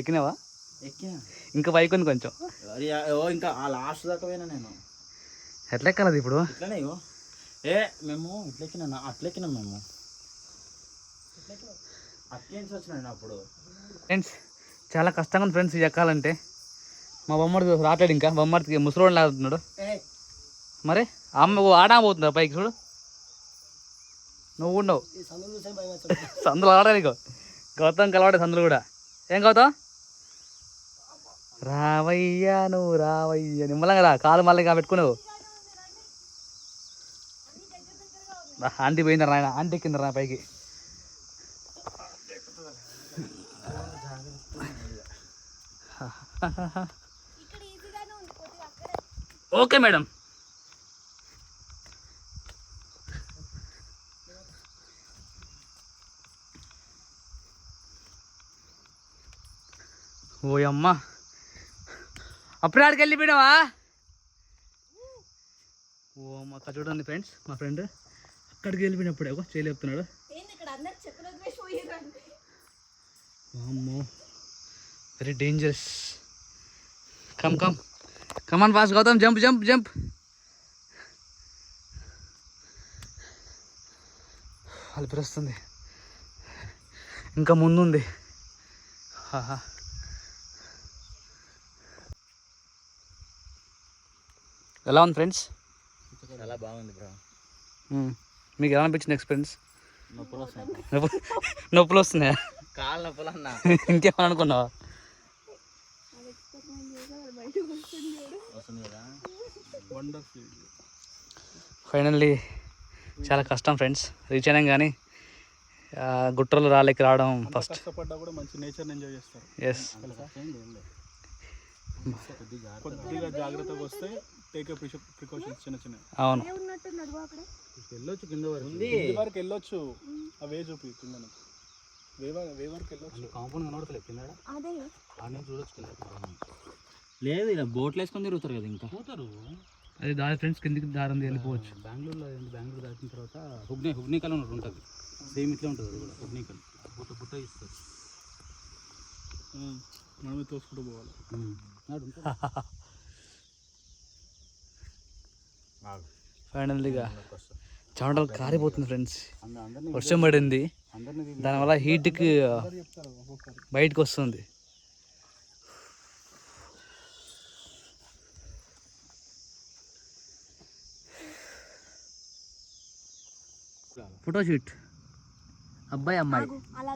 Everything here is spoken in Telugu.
ఎక్కినావా? ఎక్కినా. ఇంకా పైకి ఉంది కొంచెం. ఇంకా ఆ లాస్ట్ దాకా పోయినా నేను. ఎట్లా ఎక్కాలది ఇప్పుడు? ఇట్లనే ఏ మేము ఇట్లా ఎక్కినా అట్లా ఎక్కినాం మేము. అట్లేసి వచ్చినా నేను అప్పుడు. ఫ్రెండ్స్ చాలా కష్టంగా ఉంది ఫ్రెండ్స్ ఎక్కాలంటే. మా బొమ్మడి రావట్లేడు ఇంకా. బొమ్మడికి ముసలోడు లాగుతున్నాడు మరి? అమ్మ ఆడా పోతుందా పైకి చూడు? నువ్వు ఉండవు. సందులు ఆడా నీకు గౌతమ్ కలవాడే సందులు కూడా. ఏం గౌతమ్? రావయ్యా నువ్వు రావయ్యా. నిమ్మలంగా రా కాలు మళ్ళీ పెట్టుకున్నావు. ఆంటీ పోయిందా నాయన ఆంటీ ఎక్కింది రా పైకి. Okay madam. ఓయమ్మ. అప్పుడే ఆడికి వెళ్ళిపోయినావా ఓ మా అక్క చూడండి ఫ్రెండ్స్ మా ఫ్రెండ్ అక్కడికి వెళ్ళిపోయినప్పుడే ఒక చేయలేపుతున్నాడు అమ్మో very dangerous come come come on fast Gautam jump jump jump అలిపిస్తుంది ఇంకా ముందుంది. హాహా. ఎలా ఉంది ఫ్రెండ్స్? చాలా బాగుంది బ్రో. మీకు ఎలా అనిపించింది ఎక్స్పీరియన్స్? నొప్పులు వస్తాయి నొప్పి నొప్పులు వస్తున్నాయా? కాళ్ళు నొప్పులు అన్న. ఇంకేమని అనుకున్నావా? వస్తుంది కదా. వండర్ఫుల్ ఫైనల్లీ చాలా కష్టం ఫ్రెండ్స్. రీచ్ అయినాం కానీ ఆ, గుట్టలు రాళ్ళకి రావడం ఫస్ట్ కష్టపడ్డా కూడా మంచి నేచర్ని ఎంజాయ్ చేస్తారు. ఎస్ కొద్దిగా జాగ్రత్తగా వస్తే టేక్ ప్రికాషన్స్ చిన్న చిన్న. అవును. వెళ్ళొచ్చు కింద వరకు. ఉంది. కింది వరకు వెళ్ళొచ్చు. ఆ వే చూపి కింద వే వర- వే వరకు వెళ్ళొచ్చు. కాంపౌండ్ కనబడతలేదు కింద చూడొచ్చు కింద లేదు ఇలా బోట్లు వేసుకొని తిరుగుతారు కదా ఇంకా. పోతారు. అది దారి ఫ్రెండ్స్ కిందికి దారి వెళ్ళిపోవచ్చు. బెంగళూరులో బెంగళూరు దాటిన తర్వాత హుగ్నే హుగ్నికల్ అని ఒకటి ఉంటుంది. సేమ్ ఇట్లా ఉంటుంది అది కూడా హుగ్నికల్. బుట్ట బుట్ట ఇస్తుంది ఉమ్, మనమే తోసుకుంటూ పోవాలి. ఫైనల్లీగా చెమటలు కారిపోతుంది ఫ్రెండ్స్ వర్షం పడింది. దానివల్ల హీట్కి బయటకు వస్తుంది. ఫోటోషూట్ అబ్బాయి అమ్మాయి. అలా